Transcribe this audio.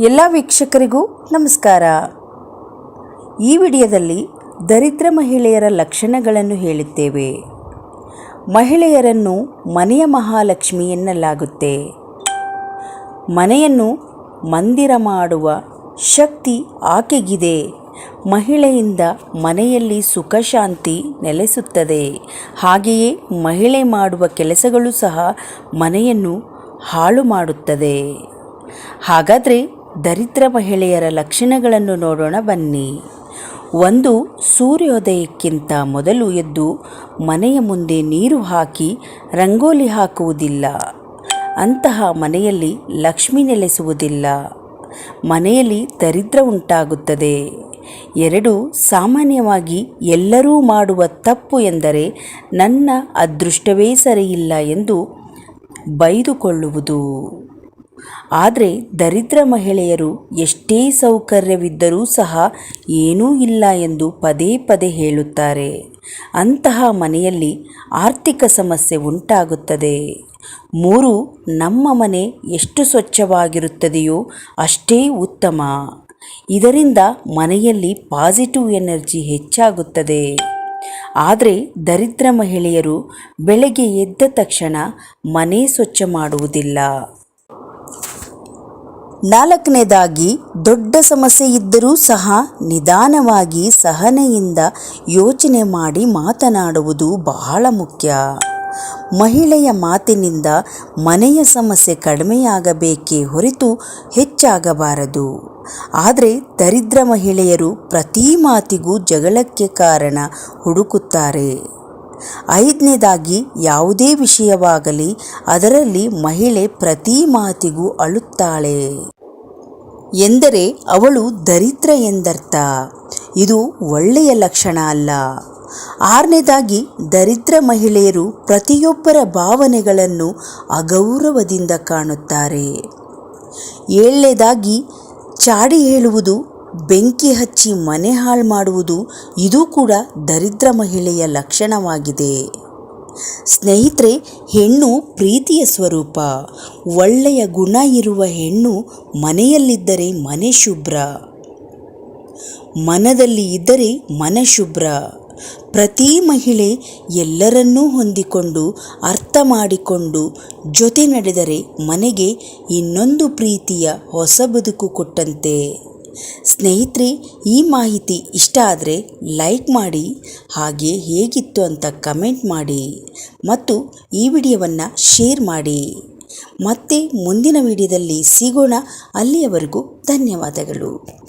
ಎಲ್ಲ ವೀಕ್ಷಕರಿಗೂ ನಮಸ್ಕಾರ. ಈ ವಿಡಿಯೋದಲ್ಲಿ ದರಿದ್ರ ಮಹಿಳೆಯರ ಲಕ್ಷಣಗಳನ್ನು ಹೇಳುತ್ತೇವೆ ಮಹಿಳೆಯರನ್ನು ಮನೆಯ ಮಹಾಲಕ್ಷ್ಮಿ ಎನ್ನಲಾಗುತ್ತೆ. ಮನೆಯನ್ನು ಮಂದಿರ ಮಾಡುವ ಶಕ್ತಿ ಆಕೆಗಿದೆ. ಮಹಿಳೆಯಿಂದ ಮನೆಯಲ್ಲಿ ಸುಖ ಶಾಂತಿ ನೆಲೆಸುತ್ತದೆ. ಹಾಗೆಯೇ ಮಹಿಳೆ ಮಾಡುವ ಕೆಲಸಗಳು ಸಹ ಮನೆಯನ್ನು ಹಾಳು ಮಾಡುತ್ತದೆ. ಹಾಗಾದರೆ ದರಿದ್ರ ಮಹಿಳೆಯರ ಲಕ್ಷಣಗಳನ್ನು ನೋಡೋಣ ಬನ್ನಿ. ಒಂದು, ಸೂರ್ಯೋದಯಕ್ಕಿಂತ ಮೊದಲು ಎದ್ದು ಮನೆಯ ಮುಂದೆ ನೀರು ಹಾಕಿ ರಂಗೋಲಿ ಹಾಕುವುದಿಲ್ಲ. ಅಂತಹ ಮನೆಯಲ್ಲಿ ಲಕ್ಷ್ಮಿ ನೆಲೆಸುವುದಿಲ್ಲ. ಮನೆಯಲ್ಲಿ ದರಿದ್ರ ಉಂಟಾಗುತ್ತದೆ. ಎರಡು, ಸಾಮಾನ್ಯವಾಗಿ ಎಲ್ಲರೂ ಮಾಡುವ ತಪ್ಪು ಎಂದರೆ ನನ್ನ ಅದೃಷ್ಟವೇ ಸರಿಯಿಲ್ಲ ಎಂದು ಬೈದುಕೊಳ್ಳುವುದು. ಆದರೆ ದರಿದ್ರ ಮಹಿಳೆಯರು ಎಷ್ಟೇ ಸೌಕರ್ಯವಿದ್ದರೂ ಸಹ ಏನೂ ಇಲ್ಲ ಎಂದು ಪದೇ ಪದೇ ಹೇಳುತ್ತಾರೆ. ಅಂತಹ ಮನೆಯಲ್ಲಿ ಆರ್ಥಿಕ ಸಮಸ್ಯೆ ಉಂಟಾಗುತ್ತದೆ. ಮೂರು, ನಮ್ಮ ಮನೆ ಎಷ್ಟು ಸ್ವಚ್ಛವಾಗಿರುತ್ತದೆಯೋ ಅಷ್ಟೇ ಉತ್ತಮ. ಇದರಿಂದ ಮನೆಯಲ್ಲಿ ಪಾಸಿಟಿವ್ ಎನರ್ಜಿ ಹೆಚ್ಚಾಗುತ್ತದೆ. ಆದರೆ ದರಿದ್ರ ಮಹಿಳೆಯರು ಬೆಳಗ್ಗೆ ಎದ್ದ ತಕ್ಷಣ ಮನೆ ಸ್ವಚ್ಛ ಮಾಡುವುದಿಲ್ಲ. ನಾಲ್ಕನೇದಾಗಿ ದೊಡ್ಡ ಸಮಸ್ಯೆ ಇದ್ದರೂ ಸಹ ನಿಧಾನವಾಗಿ ಸಹನೆಯಿಂದ ಯೋಚನೆ ಮಾಡಿ ಮಾತನಾಡುವುದು ಬಹಳ ಮುಖ್ಯ. ಮಹಿಳೆಯ ಮಾತಿನಿಂದ ಮನೆಯ ಸಮಸ್ಯೆ ಕಡಿಮೆಯಾಗಬೇಕೇ ಹೊರತು ಹೆಚ್ಚಾಗಬಾರದು. ಆದರೆ ದರಿದ್ರ ಮಹಿಳೆಯರು ಪ್ರತಿ ಮಾತಿಗೂ ಜಗಳಕ್ಕೆ ಕಾರಣ ಹುಡುಕುತ್ತಾರೆ. ಐದನೇದಾಗಿ ಯಾವುದೇ ವಿಷಯವಾಗಲಿ ಅದರಲ್ಲಿ ಮಹಿಳೆ ಪ್ರತಿ ಮಾತಿಗೂ ಅಳುತ್ತಾಳೆ. ಎಂದರೆ ಅವಳು ದರಿದ್ರ ಎಂದರ್ಥ. ಇದು ಒಳ್ಳೆಯ ಲಕ್ಷಣ ಅಲ್ಲ. ಆರನೇದಾಗಿ, ದರಿದ್ರ ಮಹಿಳೆಯರು ಪ್ರತಿಯೊಬ್ಬರ ಭಾವನೆಗಳನ್ನು ಅಗೌರವದಿಂದ ಕಾಣುತ್ತಾರೆ. ಏಳನೇದಾಗಿ, ಚಾಡಿ ಹೇಳುವುದು, ಬೆಂಕಿ ಹಚ್ಚಿ ಮನೆ ಹಾಳು ಮಾಡುವುದು, ಇದು ಕೂಡ ದರಿದ್ರ ಮಹಿಳೆಯ ಲಕ್ಷಣವಾಗಿದೆ. ಸ್ನೇಹಿತರೆ, ಹೆಣ್ಣು ಪ್ರೀತಿಯ ಸ್ವರೂಪ. ಒಳ್ಳೆಯ ಗುಣ ಇರುವ ಹೆಣ್ಣು ಮನೆಯಲ್ಲಿದ್ದರೆ ಮನೆ ಶುಭ್ರ. ಮನದಲ್ಲಿ ಇದ್ದರೆ ಮನ ಶುಭ್ರ. ಪ್ರತಿ ಮಹಿಳೆ ಎಲ್ಲರನ್ನೂ ಹೊಂದಿಕೊಂಡು, ಅರ್ಥ ಮಾಡಿಕೊಂಡು ಜೊತೆ ನಡೆದರೆ ಮನೆಗೆ ಇನ್ನೊಂದು ಪ್ರೀತಿಯ ಹೊಸ ಬದುಕು ಕೊಟ್ಟಂತೆ. ಸ್ನೇಹಿತರೆ, ಈ ಮಾಹಿತಿ ಇಷ್ಟ ಆದರೆ ಲೈಕ್ ಮಾಡಿ, ಹಾಗೆ ಹೇಗಿತ್ತು ಅಂತ ಕಮೆಂಟ್ ಮಾಡಿ ಮತ್ತು ಈ ವಿಡಿಯೋವನ್ನು ಶೇರ್ ಮಾಡಿ. ಮತ್ತೆ ಮುಂದಿನ ವಿಡಿಯೋದಲ್ಲಿ ಸಿಗೋಣ. ಅಲ್ಲಿಯವರೆಗೂ ಧನ್ಯವಾದಗಳು.